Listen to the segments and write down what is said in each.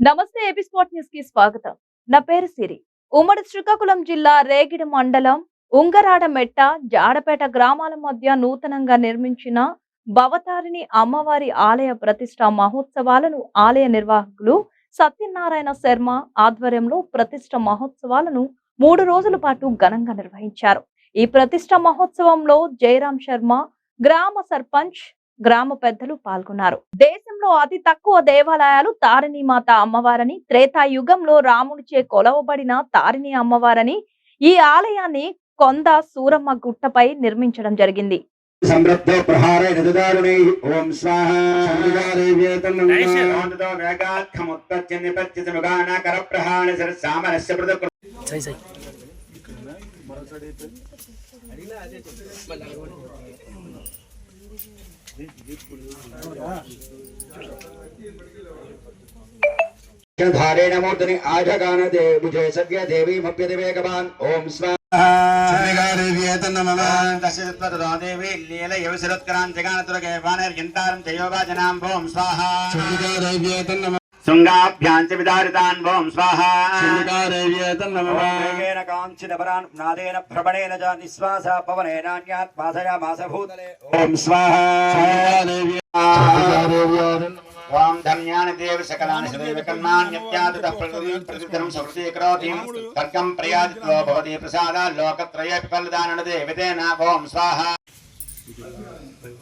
నమస్తే AP spot న్యూస్కి స్వాగతం. నా పేరు సిరి. ఉమ్మడి శ్రీకాకుళం జిల్లా రేగిడి మండలం ఉంగరాడ మెట్ట జాడపేట గ్రామాల మధ్య నూతనంగా నిర్మించిన భవతారిణి అమ్మవారి ఆలయ ప్రతిష్ట మహోత్సవాలను ఆలయ నిర్వాహకులు సత్యనారాయణ శర్మ ఆధ్వర్యంలో ప్రతిష్ట మహోత్సవాలను మూడు రోజుల పాటు ఘనంగా నిర్వహించారు. ఈ ప్రతిష్ట మహోత్సవంలో జయరాం శర్మ గ్రామ సర్పంచ్ గ్రామ పెద్దలు పాల్గొన్నారు. దేశంలో అతి తక్కువ దేవాలయాలు తారిణి మాత అమ్మవారని త్రేతాయుగంలో రాముడిచే కొలవబడిన తారిణి అమ్మవారని ఈ ఆలయాన్ని కొంద సూరమ్మ గుట్టపై నిర్మించడం జరిగింది. సంరబ్ధ ప్రహారే నిదారుణై ఓం స్వాహ. ప్రహాణ సై సై ధారేణ మూర్ధని ఆజగాన దేవుజే సవ్య దేవీమప్యతి వేగవాన్ ఓం స్వాహ దశరథో దేవి లీల యవసరత్కరాన్ జగానతురగే వానర్యంతారం చయోగాజనాం ఓం స్వాహ శృంగాభ్యాం చ విదారితాన్ ఓం స్వాహ. వేగేన కాంచిదపరాన్ నాదేన భ్రమణేన చ నిశ్వాస పవనేనాన్యాత్మాసయామాస భూతలే ఓం స్వాహ. ఓం ధన్యాని దేవ సకలాని సదైవ కర్మాణ్యత్యాదుత ప్రతిదినం సమృద్ధీకరోతి తర్కం ప్రయాదిత్వో భవతి ప్రసాద లోకత్రయ ఫలదానన దేవతేన ఓం స్వాహ. హన్యమానం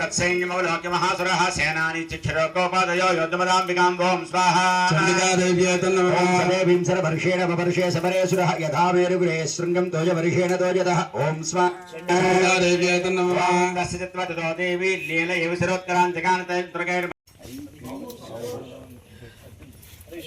తత్సైన్యమవలోక్య మహాసురః సేనాని చిక్షరోకోపాదయో యోద్ధమదాంబికాం ఓం స్వాహ సదేవీం సరవర్షేణ వవర్షే సమరేసురః యథా మేరుగురే శృంగం తోజవర్షేణ తోజతః ఓం స్వాహ తస్యత్వతో దేవి లీల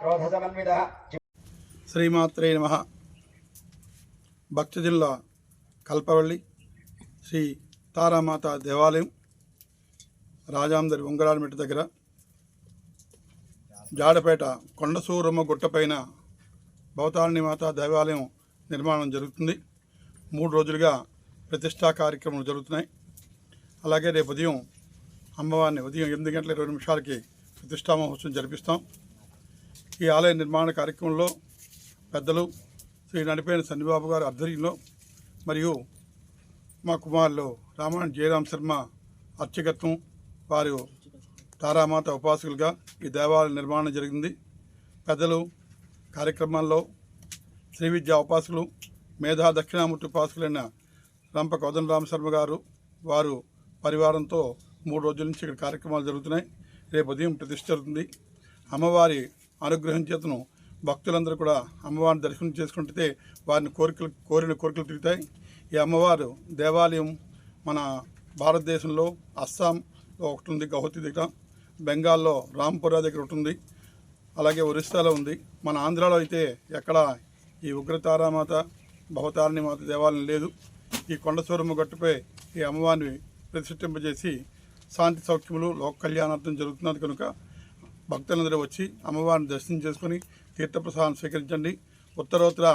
క్రోధసమన్వితः. శ్రీమాత్రే నమ. భక్త జిల్లా కల్పవల్లి శ్రీ తారామాత దేవాలయం రాజాందరి ఉంగరాలమెట్టు దగ్గర జాడపేట కొండసూరమ్మ గుట్టపైన భవతారిణి మాత దేవాలయం నిర్మాణం జరుగుతుంది. మూడు రోజులుగా ప్రతిష్టా కార్యక్రమాలు జరుగుతున్నాయి. అలాగే రేపు ఉదయం అమ్మవారిని ఉదయం ఎనిమిది గంటల ఇరవై నిమిషాలకి ప్రతిష్టా మహోత్సవం జరిపిస్తాం. ఈ ఆలయ నిర్మాణ కార్యక్రమంలో పెద్దలు శ్రీ నడిపోయిన సన్నిబాబు గారి ఆధ్వర్యంలో మరియు మా కుమారులు రామాయణ జయరాం శర్మ అర్చకత్వం వారు తారామాత ఉపాసకులుగా ఈ దేవాలయ నిర్మాణం జరిగింది. పెద్దలు కార్యక్రమాల్లో శ్రీ విద్యా ఉపాసకులు మేధా దక్షిణామూర్తి ఉపాసకులైన రంప కోదండరామ శర్మ గారు వారు పరివారంతో మూడు రోజుల నుంచి ఇక్కడ కార్యక్రమాలు జరుగుతున్నాయి. రేపు ఉదయం ప్రతిష్ట జరుగుతుంది. అమ్మవారి అనుగ్రహం చేతను భక్తులందరూ కూడా అమ్మవారిని దర్శనం చేసుకుంటే వారిని కోరికలు కోరిన కోరికలు తిరుగుతాయి ఈ అమ్మవారు దేవాలయం మన భారతదేశంలో అస్సాంలో ఒకటి ఉంది గౌహతి దగ్గర. బెంగాల్లో రాంపురా దగ్గర ఒకటి ఉంది. అలాగే ఒరిస్సాలో ఉంది. మన ఆంధ్రాలో అయితే ఎక్కడ ఈ ఉగ్రతారామాత భవతారిణి మాత దేవాలయం లేదు. ఈ కొండసూరమ్మ గట్టుపై ఈ అమ్మవారిని ప్రతిష్ఠింపజేసి శాంతి సౌఖ్యములు లోక కళ్యాణార్థం జరుగుతున్నది కనుక భక్తులందరూ వచ్చి అమ్మవారిని దర్శనం చేసుకుని తీర్థప్రసాదం స్వీకరించండి. ఉత్తరోత్తర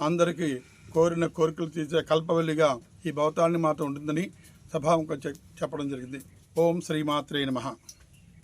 అందరికీ కోరిన కోరికలు తీర్చే కల్పవల్లిగా ఈ భవతాన్ని మాత్రం ఉంటుందని సభాముఖం చెప్పడం జరిగింది. ఓం శ్రీమాత్రే నమః.